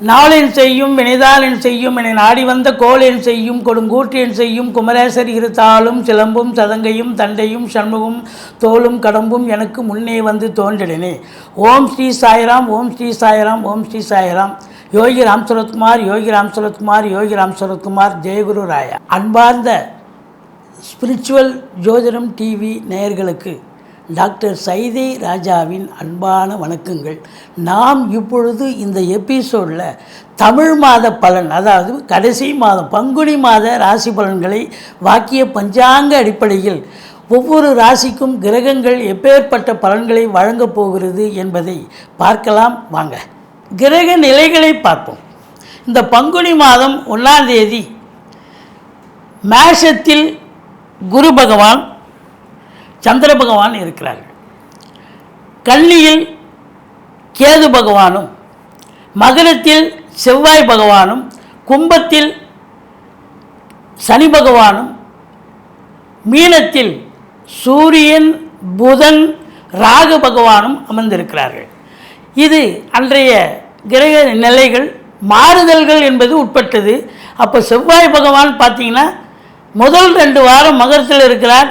நாளின் செய்யும் வினைதாளின் செய்யும் என நாடி வந்த கோளின் செய்யும் கொடுங்கூற்றின் செய்யும் குமரேசர் இருத்தாலும் சிலம்பும் சதங்கையும் தண்டையும் சண்முகம் தோளும் கடம்பும் எனக்கு முன்னே வந்து தோன்றினே ஓம் ஸ்ரீ சாய்ராம் ஓம் ஸ்ரீ சாய்ராம் ஓம் ஸ்ரீ சாய்ராம். யோகி ராம் சரத்குமார் யோகி ராம் சரத்குமார் யோகி ராம் சரத்குமார் ஜெயகுரு ராயா. அன்பார்ந்த ஸ்பிரிச்சுவல் ஜோதிடம் டிவி நேயர்களுக்கு டாக்டர் சைதை ராஜாவின் அன்பான வணக்கங்கள். நாம் இப்பொழுது இந்த எபிசோடில் தமிழ் மாத பலன் அதாவது கடைசி மாதம் பங்குனி மாத ராசி பலன்களை வாக்கிய பஞ்சாங்க அடிப்படையில் ஒவ்வொரு ராசிக்கும் கிரகங்கள் எப்பேற்பட்ட பலன்களை வழங்கப் போகிறது என்பதை பார்க்கலாம். வாங்க கிரக நிலைகளை பார்ப்போம். இந்த பங்குனி மாதம் ஒன்றாம் தேதி மேஷத்தில் குரு பகவான் சந்திர பகவான் இருக்கிறார்கள். கன்னியில் கேது பகவானும் மகரத்தில் செவ்வாய் பகவானும் கும்பத்தில் சனி பகவானும் மீனத்தில் சூரியன் புதன் ராகு பகவானும் அமர்ந்திருக்கிறார்கள். இது அன்றைய கிரக நிலைகள் மாறுதல்கள் என்பது உட்பட்டது. அப்போ செவ்வாய் பகவான் பார்த்தீங்கன்னா முதல் ரெண்டு வாரம் மகரத்தில் இருக்கிறார்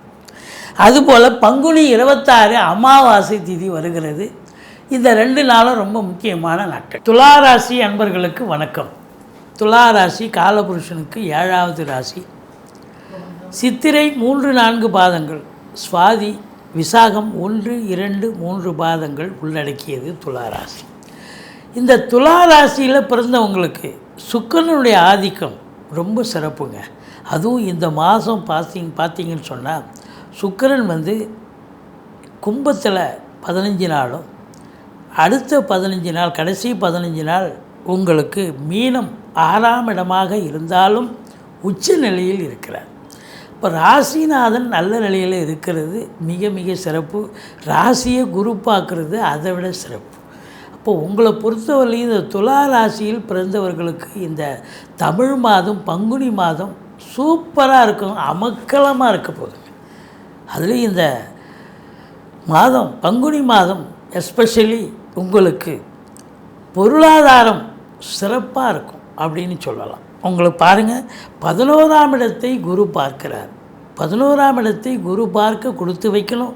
அதுபோல் பங்குனி இருபத்தாறு அமாவாசை திதி வருகிறது. இந்த ரெண்டு நாளும் ரொம்ப முக்கியமான நாட்கள். துளாராசி அன்பர்களுக்கு வணக்கம். துளாராசி காலபுருஷனுக்கு ஏழாவது ராசி. சித்திரை மூன்று நான்கு பாதங்கள். சுவாதி விசாகம் ஒன்று இரண்டு மூன்று பாதங்கள் உள்ளடக்கியது துளாராசி. இந்த துளாராசியில் பிறந்தவங்களுக்கு சுக்கரனுடைய ஆதிக்கம் ரொம்ப சிறப்புங்க. அதுவும் இந்த மாதம் பார்த்தீங்க பார்த்தீங்கன்னு சொன்னால் சுக்கிரன் வந்து கும்பத்தில் பதினஞ்சு நாளும் அடுத்த பதினஞ்சு நாள் கடைசி பதினஞ்சு நாள் உங்களுக்கு மீனம் ஆறாம் இடமாக இருந்தாலும் உச்ச நிலையில் இருக்கிறார். இப்போ ராசிநாதன் நல்ல நிலையில் இருக்கிறது மிக மிக சிறப்பு. ராசியை குரு அதை விட சிறப்பு. அப்போ உங்களை பொறுத்தவரையிலும் இந்த துலா ராசியில் பிறந்தவர்களுக்கு இந்த தமிழ் மாதம் பங்குனி மாதம் சூப்பராக இருக்கும் அமக்கலமாக இருக்க போகுதுங்க அதுலேயும் இந்த மாதம் பங்குனி மாதம் எஸ்பெஷலி உங்களுக்கு பொருளாதாரம் சிறப்பாக இருக்கும் அப்படின்னு சொல்லலாம். உங்களுக்கு பாருங்கள் பதினோராம் இடத்தை குரு பார்க்கிறார். பதினோராம் இடத்தை குரு பார்க்க கொடுத்து வைக்கணும்.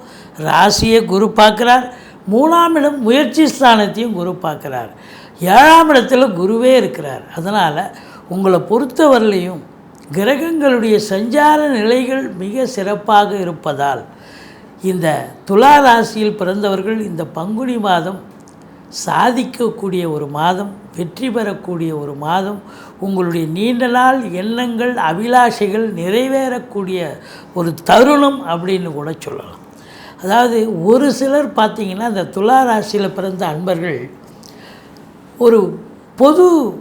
ராசியை குரு பார்க்குறார். மூணாம் இடம் முயற்சி ஸ்தானத்தையும் குரு பார்க்குறார். ஏழாம் இடத்துல குருவே இருக்கிறார். அதனால் உங்களை பொறுத்தவரையிலையும் கிரகங்களுடைய சஞ்சார நிலைகள் மிக சிறப்பாக இருப்பதால் இந்த துலா ராசியில் பிறந்தவர்கள் இந்த பங்குனி மாதம் சாதிக்கக்கூடிய ஒரு மாதம் வெற்றி பெறக்கூடிய ஒரு மாதம் உங்களுடைய நீண்ட நாள் எண்ணங்கள் அபிலாஷைகள் நிறைவேறக்கூடிய ஒரு தருணம் அப்படின்னு கூட சொல்லலாம். அதாவது ஒரு சிலர் பார்த்திங்கன்னா இந்த துலா ராசியில் பிறந்த அன்பர்கள் ஒரு பொது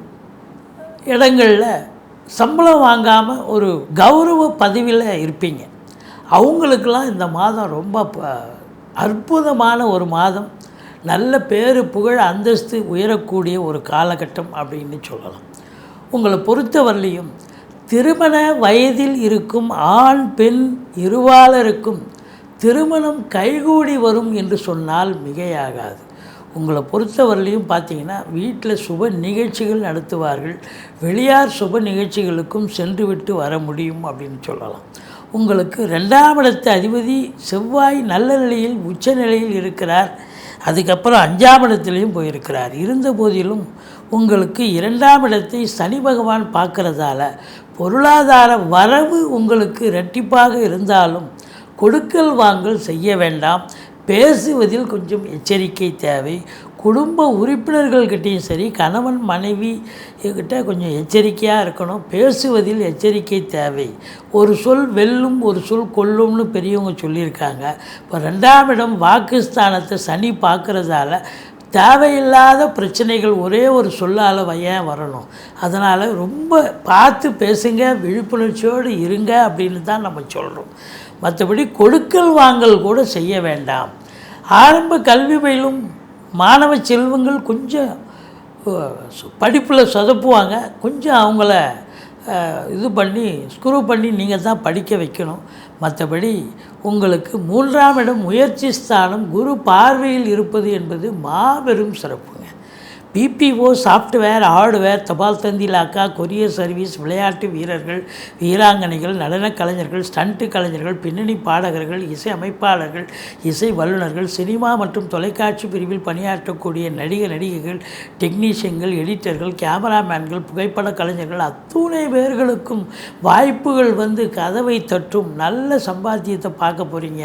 இடங்களில் சம்பளம் வாங்காமல் ஒரு கௌரவ பதவியில் இருப்பீங்க. அவங்களுக்கெல்லாம் இந்த மாதம் ரொம்ப ப- அற்புதமான ஒரு மாதம். நல்ல பேர் புகழ் அந்தஸ்து உயரக்கூடிய ஒரு காலகட்டம் அப்படின்னு சொல்லலாம். உங்களை பொறுத்தவரையிலையும் திருமண வயதில் இருக்கும் ஆண் பெண் இருவாளருக்கும் திருமணம் கைகூடி வரும் என்று சொன்னால் மிகையாகாது. உங்களை பொறுத்தவரையிலையும் பார்த்தீங்கன்னா வீட்டில் சுப நிகழ்ச்சிகள் நடத்துவார்கள். வெளியார் சுப நிகழ்ச்சிகளுக்கும் சென்றுவிட்டு வர முடியும் அப்படின்னு சொல்லலாம். உங்களுக்கு ரெண்டாம் இடத்து அதிபதி செவ்வாய் நல்ல நிலையில் உச்ச நிலையில் இருக்கிறார். அதுக்கப்புறம் அஞ்சாம் இடத்துலையும் போயிருக்கிறார். இருந்த போதிலும் உங்களுக்கு இரண்டாம் இடத்தை சனி பகவான் பார்க்கறதால பொருளாதார வரவு உங்களுக்கு இரட்டிப்பாக இருந்தாலும் கொடுக்கல் வாங்கல் செய்ய வேண்டாம். பேசுவதில் கொஞ்சம் எச்சரிக்கை தேவை. குடும்ப உறுப்பினர்கள்கிட்டையும் சரி கணவன் மனைவி கிட்ட கொஞ்சம் எச்சரிக்கையாக இருக்கணும். பேசுவதில் எச்சரிக்கை தேவை. ஒரு சொல் வெல்லும் ஒரு சொல் கொல்லும்னு பெரியவங்க சொல்லியிருக்காங்க. இப்போ ரெண்டாம் இடம் வாக்குஸ்தானத்தை சனி பார்க்குறதால தேவையில்லாத பிரச்சனைகள் ஒரே ஒரு சொல்லால் ஏன் வரணும்? அதனால் ரொம்ப பார்த்து பேசுங்க விழிப்புணர்ச்சியோடு இருங்க அப்படின்னு தான் நம்ம சொல்கிறோம் மற்றபடி கொடுக்கல் வாங்கல் கூட செய்ய வேண்டாம். ஆரம்ப கல்வி பயிலும் மாணவ செல்வங்கள் கொஞ்சம் படிப்பில் சொதப்புவாங்க. கொஞ்சம் அவங்கள இது பண்ணி ஸ்க்ரூ பண்ணி நீங்கள் தான் படிக்க வைக்கணும். மற்றபடி உங்களுக்கு மூன்றாம் இடம் முயற்சி ஸ்தானம் குரு பார்வையில் இருப்பது என்பது மாபெரும் சிறப்பு. பிபிஓ சாஃப்ட்வேர் ஹார்ட்வேர் தபால் தந்தி லாக்கா கொரியர் சர்வீஸ் விளையாட்டு வீரர்கள் வீராங்கனைகள் நடனக் கலைஞர்கள் ஸ்டண்ட்டு கலைஞர்கள் பின்னணி பாடகர்கள் இசை அமைப்பாளர்கள் இசை வல்லுநர்கள் சினிமா மற்றும் தொலைக்காட்சி பிரிவில் பணியாற்றக்கூடிய நடிகர் நடிகைகள் டெக்னீஷியன்கள் எடிட்டர்கள் கேமராமேன்கள் புகைப்பட கலைஞர்கள் அத்துணை பேர்களுக்கும் வாய்ப்புகள் வந்து கதவை தட்டும். நல்ல சம்பாத்தியத்தை பார்க்க போகிறீங்க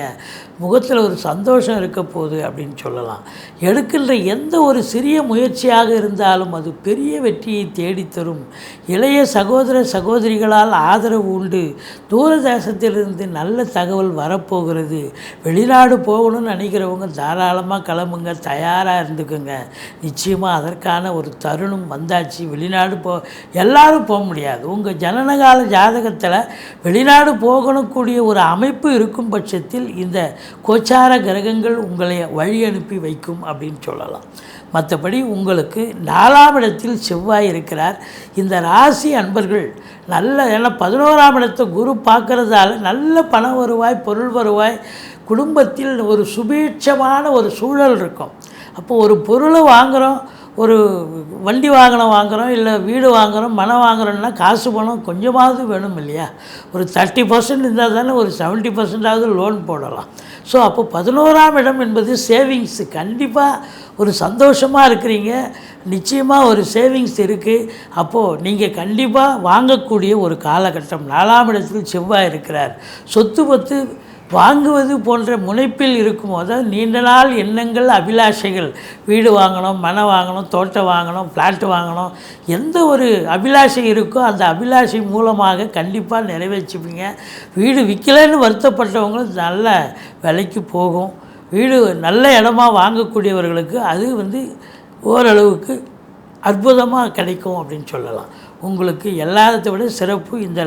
முகத்தில் ஒரு சந்தோஷம் இருக்க போகுது அப்படின்னு சொல்லலாம். எடுக்கின்ற எந்த ஒரு சிறிய முயற்சியாக இருந்தாலும் அது பெரிய வெற்றியை தேடித்தரும். இளைய சகோதர சகோதரிகளால் ஆதரவு உண்டு. தூரதேசத்திலிருந்து நல்ல தகவல் வரப்போகிறது. வெளிநாடு போகணும்னு நினைக்கிறவங்க தாராளமாக கிளம்புங்க தயாராக இருந்துக்குங்க. நிச்சயமாக அதற்கான ஒரு தருணம் வந்தாச்சு. வெளிநாடு போ எல்லாரும் போக முடியாது. உங்கள் ஜனனகால ஜாதகத்தில் வெளிநாடு போகணுக்கூடிய ஒரு அமைப்பு இருக்கும் பட்சத்தில் இந்த கோச்சார கிரகங்கள் உங்களை வழி அனுப்பி வைக்கும் அப்படின்னு சொல்லலாம். மற்றபடி உங்களுக்கு நாலாம் இடத்தில் செவ்வாய் இருக்கிறார். இந்த ராசி அன்பர்கள் நல்ல ஏன்னா பதினோராம் இடத்தை குரு பார்க்குறதால நல்ல பண வருவாய் பொருள் வருவாய் குடும்பத்தில் ஒரு சுபீட்சமான ஒரு சூழல் இருக்கும். அப்போ ஒரு பொருளை வாங்குகிறோம் ஒரு வண்டி வாகனம் வாங்குகிறோம் இல்லை வீடு வாங்குகிறோம் மனம் வாங்குறோம்னா காசு பணம் கொஞ்சமாவது வேணும் இல்லையா? ஒரு தேர்ட்டி பர்சன்ட் இருந்தால் தானே ஒரு செவன்ட்டி பர்சன்டாவது லோன் போடலாம். ஸோ அப்போ பதினோராம் இடம் என்பது சேவிங்ஸ் கண்டிப்பாக ஒரு சந்தோஷமாக இருக்கிறீங்க. நிச்சயமாக ஒரு சேவிங்ஸ் இருக்குது அப்போது நீங்கள் கண்டிப்பாக வாங்கக்கூடிய ஒரு காலகட்டம். நாலாம் இடத்தில் செவ்வாய் இருக்கிறார். சொத்து பத்து வாங்குவது போன்ற முனைப்பில் இருக்கும். போது நீண்ட நாள் எண்ணங்கள் அபிலாஷைகள். வீடு வாங்கணும் மனை வாங்கணும் தோட்டம் வாங்கணும் பிளாட் வாங்கணும். எந்த ஒரு அபிலாஷை இருக்கோ அந்த அபிலாஷை மூலமாக கண்டிப்பாக நிறைவேற்றிப்பீங்க. வீடு விற்கலைன்னு வருத்தப்பட்டவங்களும் நல்ல விலைக்கு போகும். வீடு நல்ல இடமா வாங்கக்கூடியவர்களுக்கு அது வந்து ஓரளவுக்கு அற்புதமாக கிடைக்கும் அப்படின்னு சொல்லலாம். உங்களுக்கு எல்லாத்தை விட சிறப்பு இந்த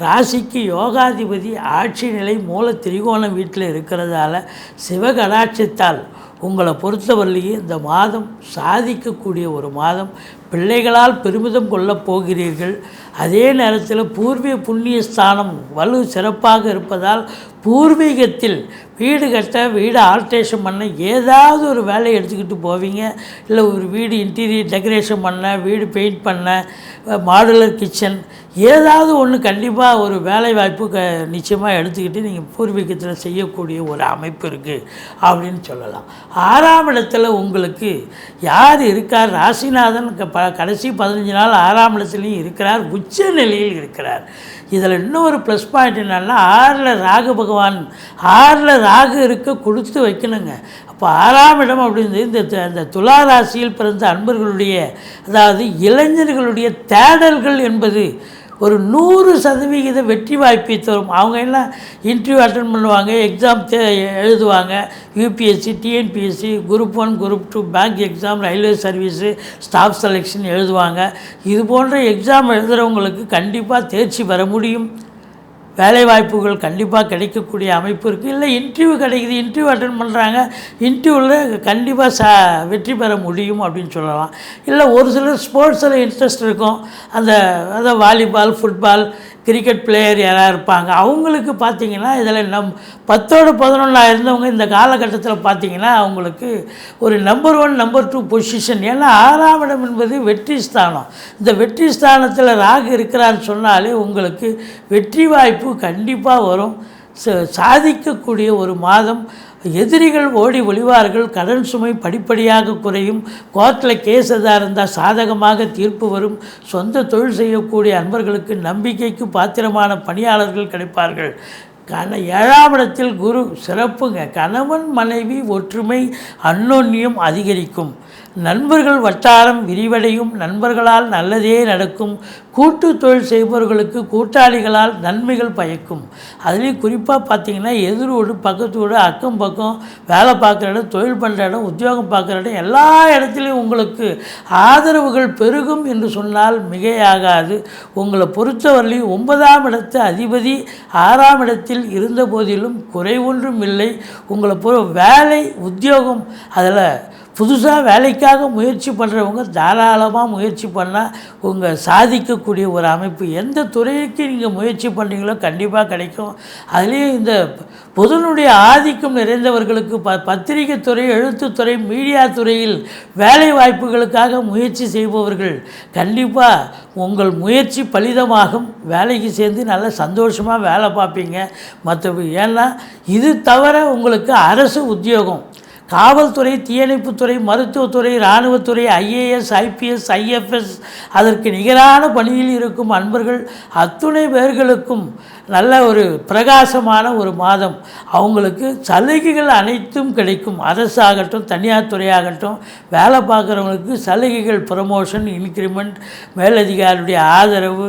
ராசிக்கு யோகாதிபதி ஆட்சி நிலை மூல திரிகோணம் வீட்டில் இருக்கிறதால சிவகடாட்சத்தால் உங்களை பொறுத்தவரையிலேயே இந்த மாதம் சாதிக்கக்கூடிய ஒரு மாதம். பிள்ளைகளால் பெருமிதம் கொள்ளப் போகிறீர்கள். அதே நேரத்தில் பூர்வீக புண்ணிய ஸ்தானம் வலு சிறப்பாக இருப்பதால் பூர்வீகத்தில் வீடு கட்ட வீடு ஆல்ட்ரேஷன் பண்ண ஏதாவது ஒரு வேலையை எடுத்துக்கிட்டு போவீங்க. இல்லை ஒரு வீடு இன்டீரியர் டெக்கரேஷன் பண்ண வீடு பெயிண்ட் பண்ண மாடுலர் கிச்சன் ஏதாவது ஒன்று கண்டிப்பாக ஒரு வேலை வாய்ப்பு க நிச்சயமாக எடுத்துக்கிட்டு நீங்கள் பூர்வீகத்தில் செய்யக்கூடிய ஒரு அமைப்பு இருக்குது அப்படின்னு சொல்லலாம். ஆறாம் இடத்துல உங்களுக்கு யார் இருக்கார்? ராசிநாதன் க- ப கடைசி பதினஞ்சு நாள் ஆறாம் இடத்துலையும் இருக்கிறார். உச்ச நிலையில் இருக்கிறார். இதில் இன்னொரு ப்ளஸ் பாயிண்ட் என்னென்னா ஆறில் ராகு பகவான் ஆறில் ராகு இருக்க கொடுத்து வைக்கணுங்க. அப்போ ஆறாம் இடம் அப்படின்றது இந்த அந்த இந்த துலா ராசியில் பிறந்த அன்பர்களுடைய அதாவது இளைஞர்களுடைய தேடல்கள் என்பது ஒரு நூறு சதவிகித வெற்றி வாய்ப்பை தரும். அவங்க எல்லாம் இன்டர்வியூ அட்டன் பண்ணுவாங்க எக்ஸாம் தே எழுதுவாங்க. UPSC TNPSC group one group two bank exam railway service staff selection எழுதுவாங்க. இது போன்ற எக்ஸாம் எழுதுகிறவங்களுக்கு கண்டிப்பாக தேர்ச்சி பெற முடியும். வேலை வாய்ப்புகள் கண்டிப்பாக கிடைக்கக்கூடிய அமைப்பு இருக்குது இல்லை இன்டர்வியூ கிடைக்குது இன்டர்வியூ அட்டன் பண்ணுறாங்க இன்டர்வியூவில் கண்டிப்பாக ச வெற்றி பெற முடியும் அப்படின்னு சொல்லலாம். இல்லை ஒரு சிலர் ஸ்போர்ட்ஸில் இன்ட்ரெஸ்ட் இருக்கும். அந்த அதை வாலிபால் ஃபுட்பால் கிரிக்கெட் பிளேயர் யாராக இருப்பாங்க. அவங்களுக்கு பார்த்திங்கன்னா இதில் நம் பத்தோடு பதினொன்றா இருந்தவங்க இந்த காலகட்டத்தில் பார்த்திங்கன்னா அவங்களுக்கு ஒரு number one number two position ஏன்னா ஆறாம் இடம் என்பது வெற்றி ஸ்தானம். இந்த வெற்றி ஸ்தானத்தில் ராகு இருக்கிறான்னு சொன்னாலே உங்களுக்கு வெற்றி வாய்ப்பு கண்டிப்பாக வரும். ச- சாதிக்கக்கூடிய ஒரு மாதம் எதிரிகள் ஓடி ஒளிவார்கள் கடன் சுமை படிப்படியாக குறையும் கோர்ட்டில் கேஸ் எதாக இருந்தால் சாதகமாக தீர்ப்பு வரும். சொந்த தொழில் செய்யக்கூடிய அன்பர்களுக்கு நம்பிக்கைக்கு பாத்திரமான பணியாளர்கள் கிடைப்பார்கள். கண ஏழாம் இடத்தில் குரு சிறப்புங்க. கணவன் மனைவி ஒற்றுமை அன்னோன்யம் அதிகரிக்கும். நண்பர்கள் வட்டாரம் விரிவடையும் நண்பர்களால் நல்லதே நடக்கும். கூட்டு தொழில் செய்பவர்களுக்கு கூட்டாளிகளால் நன்மைகள் பயக்கும். அதுலேயும் குறிப்பாக பார்த்தீங்கன்னா எதிர் வீடு பக்கத்து வீடு அக்கம் பக்கம் வேலை பார்க்குற இடம் தொழில் பண்ணுற இடம் உத்தியோகம் பார்க்குற இடம் எல்லா இடத்துலையும் உங்களுக்கு ஆதரவுகள் பெருகும் என்று சொன்னால் மிகையாகாது. உங்களை பொறுத்தவரையிலும் ஒன்பதாம் இடத்து அதிபதி ஆறாம் இடத்தில் இருந்த போதிலும் குறை ஒன்றும் இல்லை. உங்களை பொறு வேலை உத்தியோகம் அதில் புதுசாக வேலைக்காக முயற்சி பண்ணுறவங்க தாராளமாக முயற்சி பண்ணால் உங்கள் சாதிக்கக்கூடிய ஒரு அமைப்பு எந்த துறைக்கு நீங்கள் முயற்சி பண்ணுறீங்களோ கண்டிப்பாக கிடைக்கும். அதுலேயும் இந்த பொதுனுடைய ஆதிக்கம் நிறைந்தவர்களுக்கு ப பத்திரிகை துறை எழுத்துத்துறை மீடியா துறையில் வேலை வாய்ப்புகளுக்காக முயற்சி செய்பவர்கள் கண்டிப்பாக உங்கள் முயற்சி பலிதமாகும். வேலைக்கு சேர்ந்து நல்ல சந்தோஷமாக வேலை பார்ப்பீங்க. மற்றபடி ஏன்னா இது தவிர உங்களுக்கு அரசு உத்தியோகம். காவல்துறை தீயணைப்புத்துறை மருத்துவத்துறை இராணுவத்துறை ஐஏஎஸ் ஐபிஎஸ் ஐஎஃப்எஸ் அதற்கு நிகரான பணியில் இருக்கும் அன்பர்கள் அத்துணை பேர்களுக்கும் நல்ல ஒரு பிரகாசமான ஒரு மாதம். அவங்களுக்கு சலுகைகள் அனைத்தும் கிடைக்கும். அரசாகட்டும் தனியார் துறையாகட்டும் வேலை பார்க்குறவங்களுக்கு சலுகைகள் ப்ரமோஷன் இன்க்ரிமெண்ட் மேலதிகாரியுடைய ஆதரவு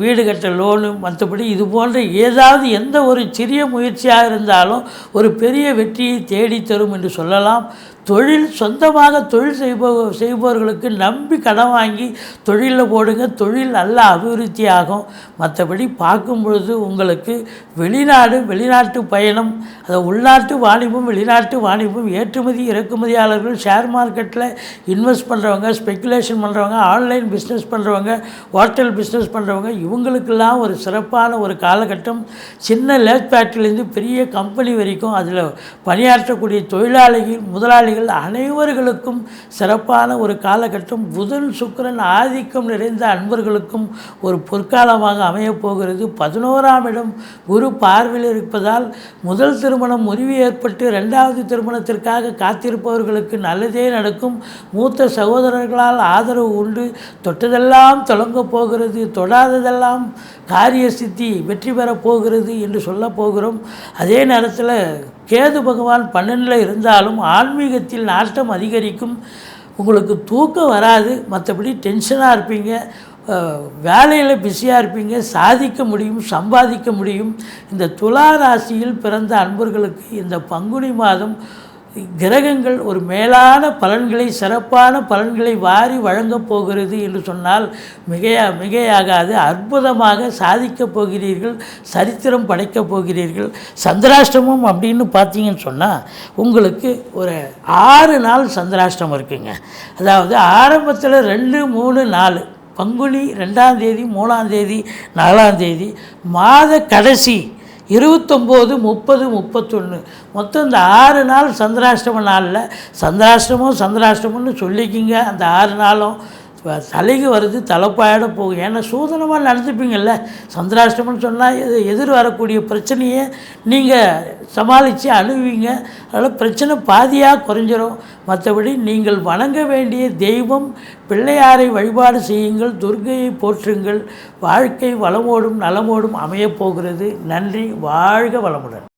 வீடு கட்ட லோனு மற்றபடி இது போன்ற ஏதாவது எந்த ஒரு சிறிய முயற்சியாக இருந்தாலும் ஒரு பெரிய வெற்றியை தேடித்தரும் என்று சொல்லலாம். தொழில் சொந்தமாக தொழில் செய்பவ செய்பவர்களுக்கு நம்பி கடன் வாங்கி தொழிலில் போடுங்க. தொழில் நல்ல அபிவிருத்தி ஆகும் மற்றபடி பார்க்கும் பொழுது உங்களுக்கு வெளிநாடு வெளிநாட்டு பயணம் அதை உள்நாட்டு வாணிபம் வெளிநாட்டு வாணிபம் ஏற்றுமதி இறக்குமதியாளர்கள் ஷேர் மார்க்கெட்டில் இன்வெஸ்ட் பண்ணுறவங்க ஸ்பெக்குலேஷன் பண்ணுறவங்க ஆன்லைன் பிஸ்னஸ் பண்ணுறவங்க ஹோட்டல் பிஸ்னஸ் பண்ணுறவங்க இவங்களுக்கெல்லாம் ஒரு சிறப்பான ஒரு காலகட்டம். சின்ன லேப் ஃபேக்ட்ரிலேருந்து பெரிய கம்பெனி வரைக்கும் அதில் பணியாற்றக்கூடிய தொழிலாளிகள் முதலாளிகள் அனைவர்களுக்கும் சிறப்பான ஒரு காலகட்டம். புதன் சுக்கிரன் ஆதிக்கம் நிறைந்த அன்பர்களுக்கும் ஒரு பொற்காலமாக அமையப்போகிறது. பதினோராம் இடம் குரு பார்வையில் இருப்பதால் முதல் திருமணம் முறிவு ஏற்பட்டு ரெண்டாவது திருமணத்திற்காக காத்திருப்பவர்களுக்கு நல்லதே நடக்கும். மூத்த சகோதரர்களால் ஆதரவு உண்டு. தொட்டதெல்லாம் தொடங்கப் போகிறது. தொடாததெல்லாம் காரிய சித்தி வெற்றி பெறப் போகிறது என்று சொல்லப் போகிறோம். அதே நேரத்தில் கேது பகவான் பன்னெண்டில் இருந்தாலும் ஆன்மீகத்தில் நாட்டம் அதிகரிக்கும். உங்களுக்கு தூக்கம் வராது. மற்றபடி டென்ஷனாக இருப்பீங்க. வேலையில் பிஸியாக இருப்பீங்க. சாதிக்க முடியும் சம்பாதிக்க முடியும். இந்த துலா ராசியில் பிறந்த அன்பர்களுக்கு இந்த பங்குனி மாதம் கிரகங்கள் ஒரு மேலான பலன்களை சிறப்பான பலன்களை வாரி வழங்கப் போகிறது என்று சொன்னால் மிகையா மிகையாகாது. அற்புதமாக சாதிக்கப் போகிறீர்கள் சரித்திரம் படைக்கப் போகிறீர்கள். சந்திராஷ்டமம் அப்படின்னு பார்த்தீங்கன்னு சொன்னால் உங்களுக்கு ஒரு ஆறு நாள் சந்திராஷ்டம் இருக்குங்க. அதாவது ஆரம்பத்தில் ரெண்டு மூணு நாலு. பங்குனி ரெண்டாம் தேதி மூணாம் தேதி நாலாம் தேதி. மாத கடைசி இருபத்தொம்போது முப்பது முப்பத்தொன்று மொத்தம் இந்த ஆறு நாள் சந்திராஷ்டம நாளில் சந்திராஷ்டமம் சந்திராஷ்டமம்னு சொல்லிக்கிங்க. அந்த ஆறு நாளும் இப்போ தலைக்கு வருது தலைப்பாயிட போகும். ஏன்னா சூதனமாக நடந்துப்பீங்கள்ல சந்திராஷ்டமம்னு சொன்னால் எது எதிர் வரக்கூடிய பிரச்சனையை நீங்கள் சமாளித்து அணுவீங்க அதனால் பிரச்சனை பாதியாக குறைஞ்சிரும். மற்றபடி நீங்கள் வணங்க வேண்டிய தெய்வம் பிள்ளையாரை வழிபாடு செய்யுங்கள் துர்கையை போற்றுங்கள். வாழ்க்கை வளமோடும் நலமோடும் அமையப் போகிறது. நன்றி. வாழ்க வளமுடன்.